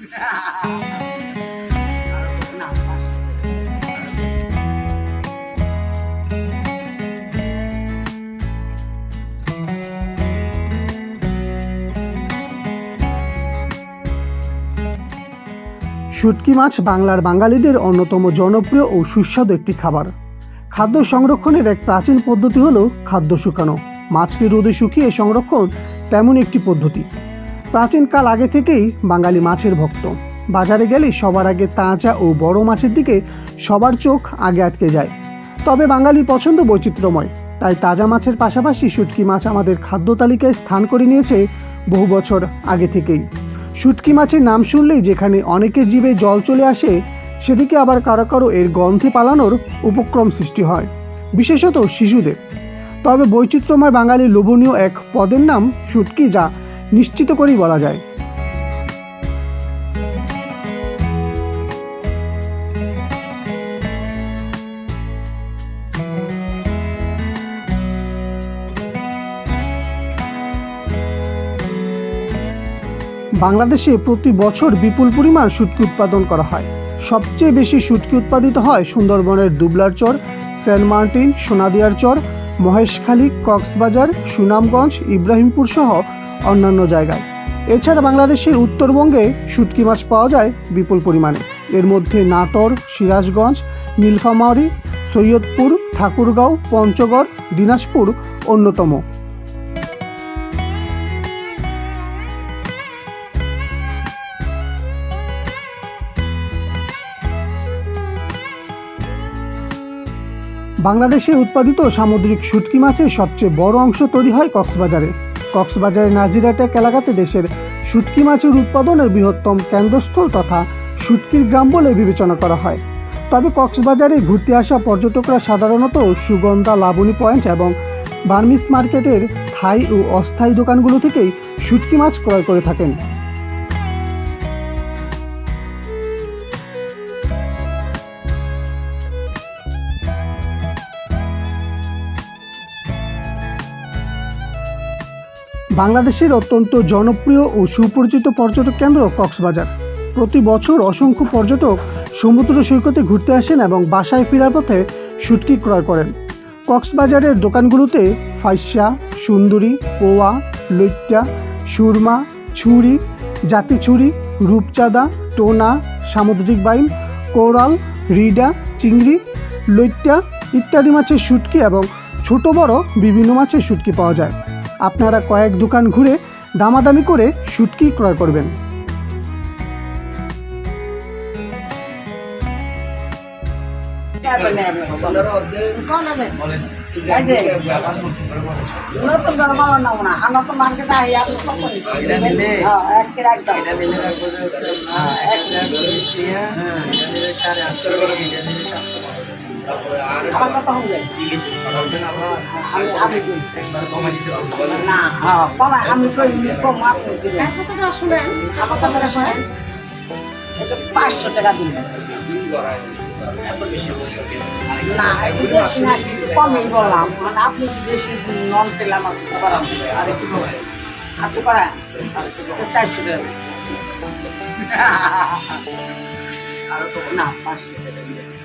শুটকি মাছ বাংলার বাঙালিদের অন্যতম জনপ্রিয় ও সুস্বাদু একটি খাবার। খাদ্য সংরক্ষণের এক প্রাচীন পদ্ধতি হলো খাদ্য শুকানো। মাছকে রোদে শুকিয়ে সংরক্ষণ তেমন একটি পদ্ধতি। প্রাচীনকাল আগে থেকেই বাঙালি মাছের ভক্ত। বাজারে গেলে সবার আগে তাজা ও বড় মাছের দিকে সবার চোখ আগে আটকে যায়। তবে বাঙালির পছন্দ বৈচিত্র্যময়, তাই তাজা মাছের পাশাপাশি শুটকি মাছ আমাদের খাদ্য তালিকায় স্থান করে নিয়েছে বহু বছর আগে থেকেই। শুটকি মাছের নাম শুনলেই যেখানে অনেকের জীবে জল চলে আসে, সেদিকে আবার কারও কারও এর গন্ধে পালানোর উপক্রম সৃষ্টি হয়, বিশেষত শিশুদের। তবে বৈচিত্র্যময় বাঙালির লোভনীয় এক পদের নাম শুটকি যা নিশ্চিত করেই বলা যায়। বাংলাদেশে প্রতি বছর বিপুল পরিমাণ শুটকি উৎপাদন করা হয়। সবচেয়ে বেশি শুটকি উৎপাদিত হয় সুন্দরবনের দুবলার চর, সেন্ট মার্টিন, সোনাদিয়ার চর, মহেশখালী, কক্সবাজার, সুনামগঞ্জ, ইব্রাহিমপুর সহ অন্যান্য জায়গায়। এছাড়া বাংলাদেশের উত্তরবঙ্গে শুটকি মাছ পাওয়া যায় বিপুল পরিমাণে। এর মধ্যে নাটোর, সিরাজগঞ্জ, নীলফামারী, সৈয়দপুর, ঠাকুরগাঁও, পঞ্চগড়, দিনাজপুর অন্যতম। বাংলাদেশে উৎপাদিত সামুদ্রিক শুটকি মাছের সবচেয়ে বড় অংশ তৈরি হয় কক্সবাজারে। কক্সবাজারের নাজিরাটেক এলাকাতে দেশের শুটকি মাছের উৎপাদনের বৃহত্তম কেন্দ্রস্থল তথা শুটকির গ্রাম বলে বিবেচনা করা হয়। তবে কক্সবাজারে ঘুরতে আসা পর্যটকরা সাধারণত সুগন্ধা লাবণী পয়েন্ট এবং বার্মিস মার্কেটের স্থায়ী ও অস্থায়ী দোকানগুলো থেকেই শুটকি মাছ ক্রয় করে থাকেন। বাংলাদেশের অত্যন্ত জনপ্রিয় ও সুপরিচিত পর্যটক কেন্দ্র কক্সবাজার। প্রতি বছর অসংখ্য পর্যটক সমুদ্র সৈকতে ঘুরতে আসেন এবং বাসায় ফেরার পথে শুটকি ক্রয় করেন। কক্সবাজারের দোকানগুলোতে ফাইসা, সুন্দরী, পোয়া, লইট্টা, সুরমা, ছুরি, জাতি ছুরি, রূপচাঁদা, টোনা, সামুদ্রিক বাইম কোরাল, রিডা, চিংড়ি, লইট্টা ইত্যাদি মাছের শুটকি এবং ছোট বড় বিভিন্ন মাছের শুটকি পাওয়া যায়। আপনারা কয়েক দোকান ঘুরে দামাদামি করে শুটকি ক্রয় করবেন? হ্যাঁ হ্যাঁ, সাড়ে আটশো আমার কত হবে। না আমি কম আপনি দিবেন আমার কত টাকা শোনেন এটা পাঁচশো টাকা দিন? না একটু বেশি না কমই বললাম মানে আপনি বেশি নন পেলে আমার আর একটু আর তো করা চারশো টাকা না পাঁচশো টাকা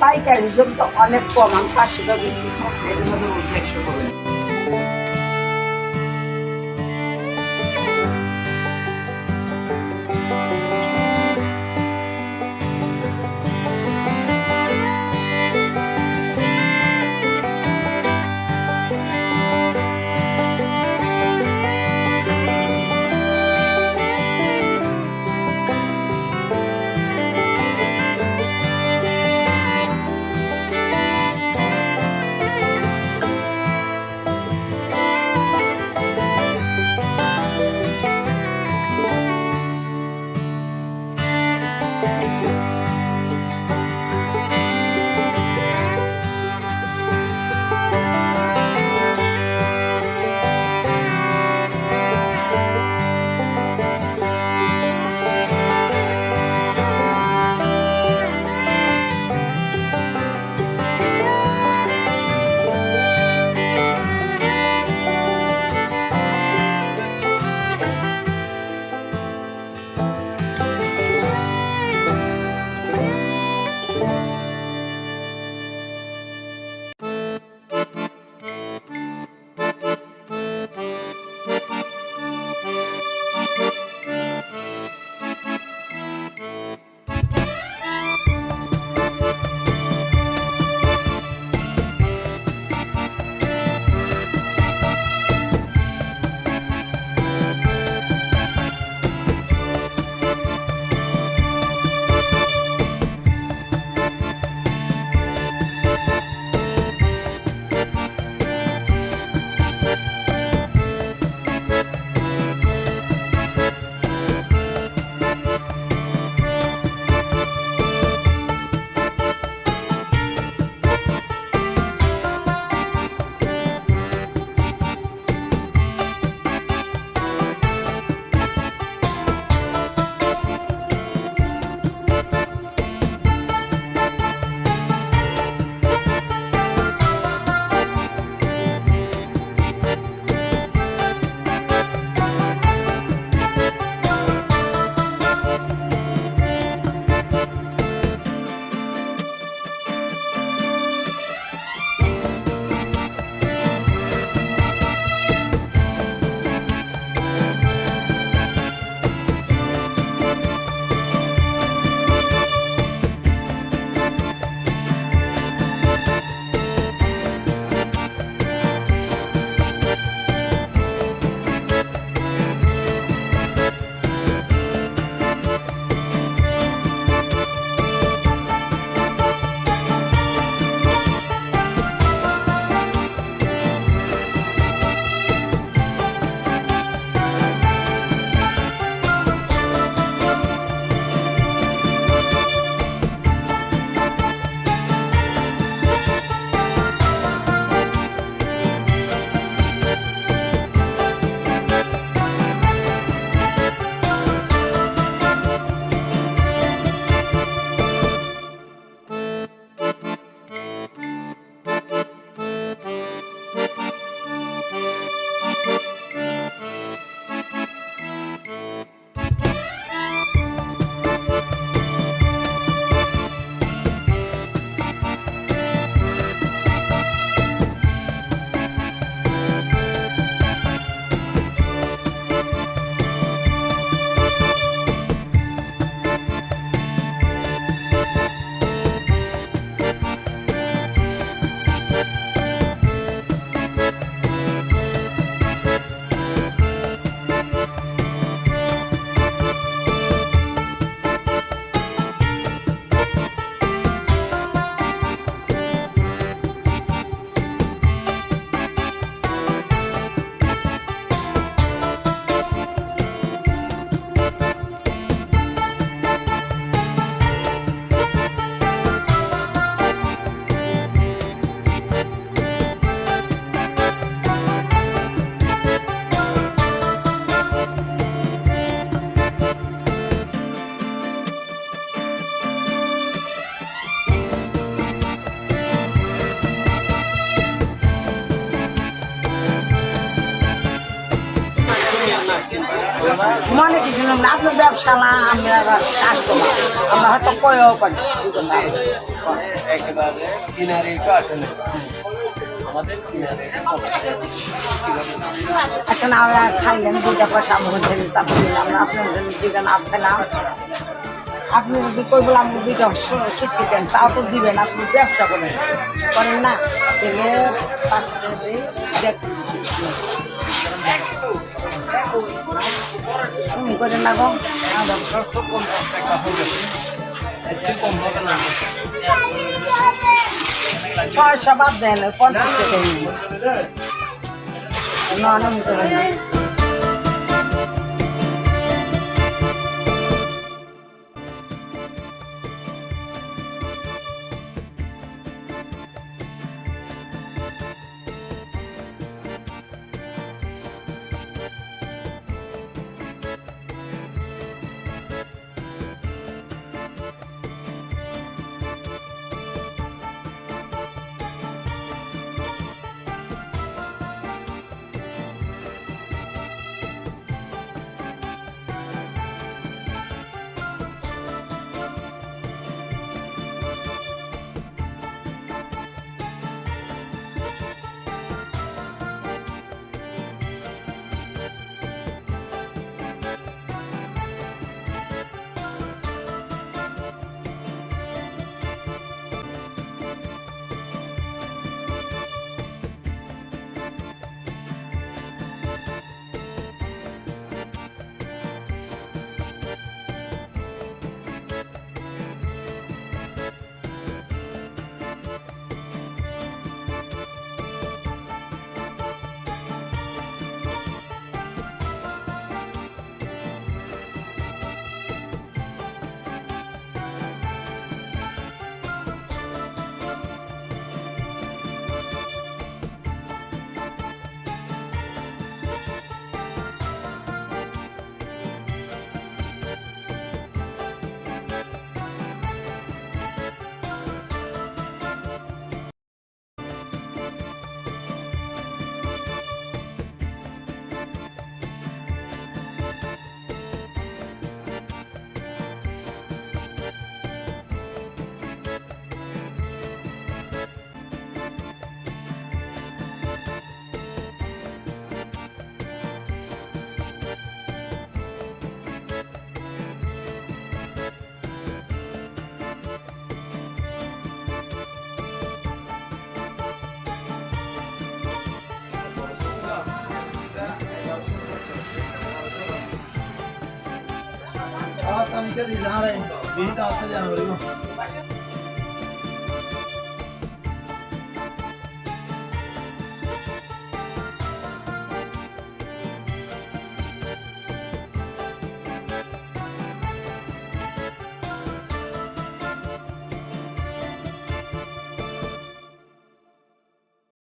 পাইকারি হিসেবে তো অনেক কম আমি পাঁচশো টাকা মনে কিছু না আপনার ব্যবসা না আমরা কাস্টমার আমরা হয়তো কয়েও পারি। একেবারে কিনারে তো আসে না আমাদের কিনারে আচ্ছা না আমরা খাইলেন দুইটা পয়সা আমাকে ঢেলে তারপরে দিলাম না আপনার জন্য দুইটা না খেলাম আপনি যদি কই বলে আপনি দুইটা শিখতে দেন তাও তো দিবেন আপনি ব্যবসা করেন। করেন না দিলে পাঁচশো টাকা করেন না গো। ছয়শো বাদ দেন পঞ্চাশ টাকা। নিন করেন না আমি কে দিলাম রে বিহিত আসলে জানো